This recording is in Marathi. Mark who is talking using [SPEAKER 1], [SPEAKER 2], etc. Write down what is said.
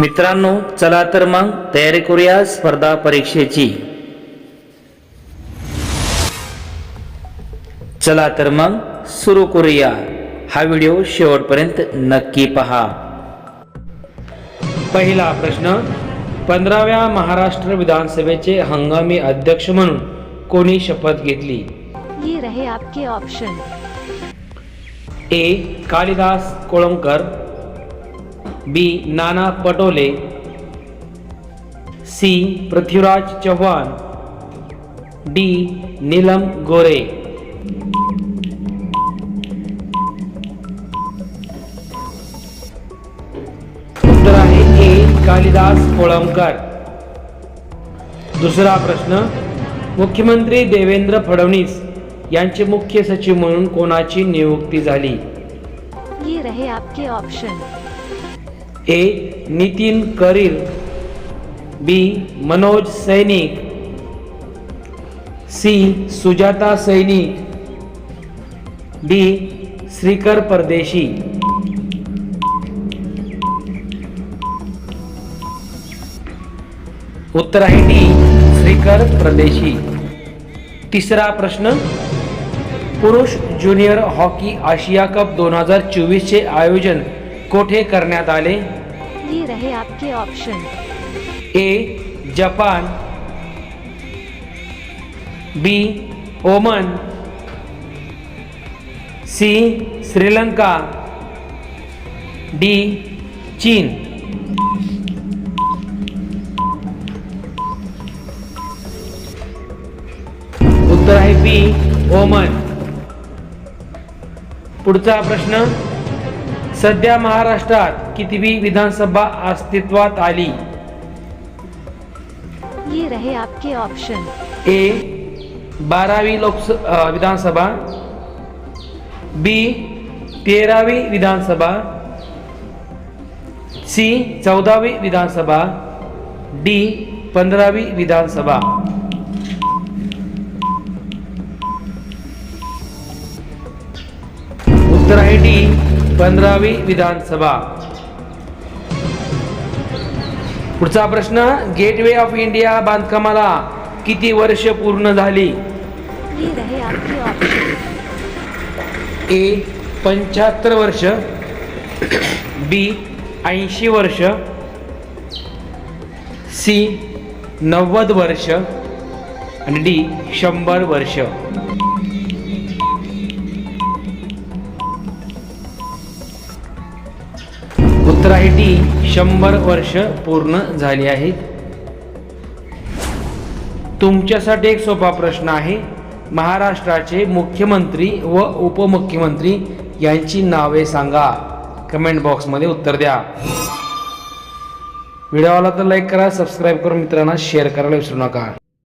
[SPEAKER 1] मित्रांनो चला तर मग तयारी करूया स्पर्धा परीक्षेची. चला तर मग सुरू करूया. हा व्हिडिओ शेवटपर्यंत नक्की पहा. पहिला प्रश्न पंधराव्या महाराष्ट्र विधानसभेचे हंगामी अध्यक्ष म्हणून कोणी शपथ घेतली?
[SPEAKER 2] ये रहे आपके option
[SPEAKER 1] A Kalidas Kolambkar B. Nana Patole. C. Prithviraj Chavan D. Neelam Gorhe. उत्तर आहे ए. कालिदास कोळंबकर. दुसरा प्रश्न मुख्यमंत्री देवेंद्र फडणवीस यांचे मुख्य सचिव म्हणून कोणाची नियुक्ती झाली?
[SPEAKER 2] ये रहे आपके ऑप्शन
[SPEAKER 1] ए नितीन करील बी मनोज सैनिक. सी सुजाता सैनिक. डी श्रीकर परदेशी. उत्तर आहे डी श्रीकर परदेशी. तिसरा प्रश्न. पुरुष ज्युनियर हॉकी आशिया कप दोन हजार चोवीसचे आयोजन कोठे करण्यात आले?
[SPEAKER 2] ये रहे आपके ऑप्शन
[SPEAKER 1] ए जपान. बी ओमन. सी श्रीलंका. डी चीन. उत्तर आहे बी ओमन. पुढचा प्रश्न. सध्या महाराष्ट्रात कितवी विधानसभा अस्तित्वात आली?
[SPEAKER 2] ये रहे आपके ऑप्शन
[SPEAKER 1] ए बारावी लोकस विधानसभा. बी तेरावी विधानसभा. सी चौदावी विधानसभा. डी पंधरावी विधानसभा. उत्तर आहे डी. पंधरावी विधानसभा. पुढचा प्रश्न गेटवे ऑफ इंडिया बांधकामाला किती वर्ष पूर्ण झाली? ए पंच्याहत्तर वर्ष. बी ऐंशी वर्ष. सी नव्वद वर्ष. आणि डी शंभर वर्ष. उत्तर टी शंभर वर्ष पूर्ण झाली आहेत तुमच्यासाठी एक सोपा प्रश्न आहे. महाराष्ट्राचे मुख्यमंत्री व उपमुख्यमंत्री यांची नावे सांगा. कमेंट बॉक्समध्ये उत्तर द्या. व्हिडिओला तर लाईक करा सबस्क्राईब करून मित्रांना शेअर करायला विसरू नका.